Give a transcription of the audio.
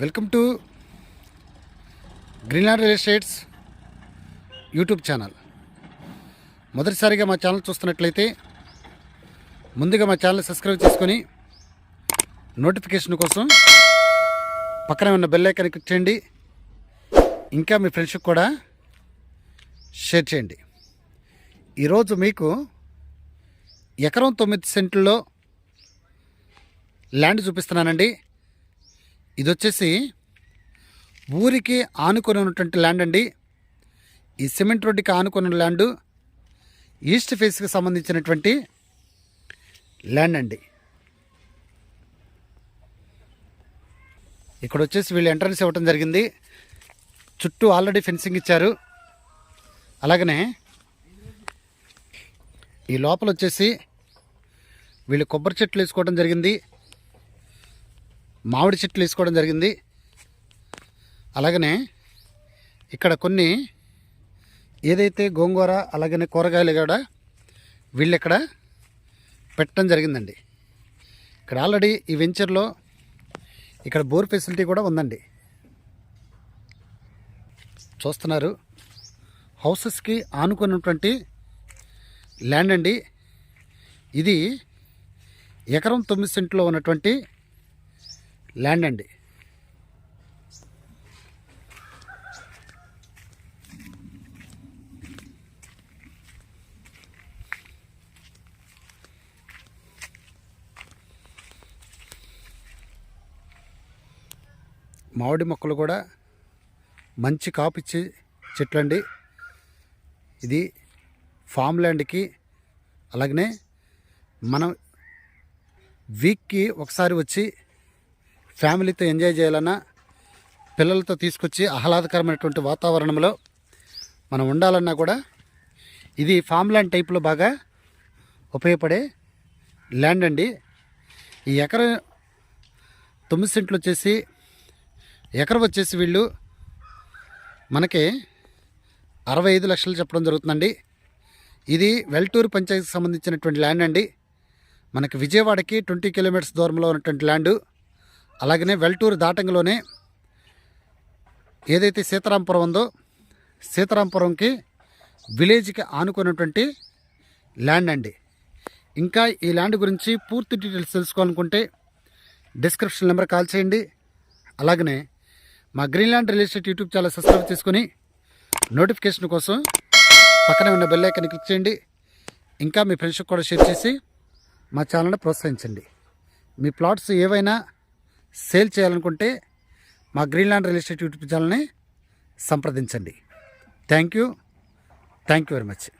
Welcome to Greenland real estates YouTube channel. మొదటిసారిగా మా channel చూస్తున్నట్లయితే ముందుగా మా ఛానల్ సబ్స్క్రైబ్ చేసుకొని నోటిఫికేషన్ కోసం పక్కన ఉన్న బెల్ ఐకాన్ క్లిక్ చేయండి. ఇంకా మీ ఫ్రెండ్స్కి కూడా షేర్ చేయండి. ఈరోజు మీకు ఎకరం తొమ్మిది సెంట్లలో ల్యాండ్ చూపిస్తున్నానండి. ఇది వచ్చేసి ఊరికి ఆనుకొని ఉన్నటువంటి ల్యాండ్ అండి. ఈ సిమెంట్ రోడ్డుకి ఆనుకొని ఉన్న ల్యాండ్ ఈస్ట్ ఫేస్కి సంబంధించినటువంటి ల్యాండ్ అండి. ఇక్కడ వచ్చేసి వీళ్ళు ఎంట్రన్స్ ఇవ్వటం జరిగింది. చుట్టూ ఆల్రెడీ ఫెన్సింగ్ ఇచ్చారు. అలాగనే ఈ లోపల వచ్చేసి వీళ్ళు కొబ్బరి చెట్లు వేసుకోవడం జరిగింది. మామిడి చెట్లు వేసుకోవడం జరిగింది. అలాగనే ఇక్కడ కొన్ని ఏదైతే గోంగూర అలాగనే కూరగాయలు కూడా వీళ్ళు ఇక్కడ పెట్టడం జరిగిందండి. ఇక్కడ ఆల్రెడీ ఈ వెంచర్లో ఇక్కడ బోర్ ఫెసిలిటీ కూడా ఉందండి. చూస్తున్నారు. హౌసెస్కి ఆనుకున్నటువంటి ల్యాండ్ అండి. ఇది ఎకరం తొమ్మిది సెంట్లో ఉన్నటువంటి ల్యాండ్ అండి. మామిడి మొక్కలు కూడా మంచి కాపిచ్చే చెట్లండి. ఇది ఫామ్ ల్యాండ్కి అలాగనే మనం వీక్కి ఒకసారి వచ్చి ఫ్యామిలీతో ఎంజాయ్ చేయాలన్నా పిల్లలతో తీసుకొచ్చి ఆహ్లాదకరమైనటువంటి వాతావరణంలో మనం ఉండాలన్నా కూడా ఇది ఫామ్ ల్యాండ్ టైప్లో బాగా ఉపయోగపడే ల్యాండ్ అండి. ఈ ఎకరం తొమ్మిది సెంట్లు వచ్చేసి ఎకరం వచ్చేసి వీళ్ళు మనకి అరవై ఐదు లక్షలు చెప్పడం జరుగుతుందండి. ఇది వెల్టూరు పంచాయతీకి సంబంధించినటువంటి ల్యాండ్ అండి. మనకి విజయవాడకి ట్వంటీ కిలోమీటర్స్ దూరంలో ఉన్నటువంటి ల్యాండు అలాగనే వెల్టూరు దాటంగలోనే ఏదైతే సీతారాంపురం ఉందో సీతారాంపురంకి విలేజ్కి ఆనుకున్నటువంటి ల్యాండ్ అండి. ఇంకా ఈ ల్యాండ్ గురించి పూర్తి డీటెయిల్స్ తెలుసుకోవాలనుకుంటే డిస్క్రిప్షన్ నెంబర్ కాల్ చేయండి. అలాగనే మా Greenland real estate YouTube channel subscribe చేసుకుని నోటిఫికేషన్ కోసం పక్కనే ఉన్న బెల్ ఐకాన్ క్లిక్ చేయండి. ఇంకా మీ ఫ్రెండ్స్కి కూడా షేర్ చేసి మా ఛానల్ని ప్రోత్సహించండి. మీ ప్లాట్స్ ఏవైనా సేల్ చేయాలనుకుంటే మా గ్రీన్లాండ్ రియల్ ఎస్టేట్ యూట్యూబ్ ఛానల్ని సంప్రదించండి. Thank you. Thank you very much.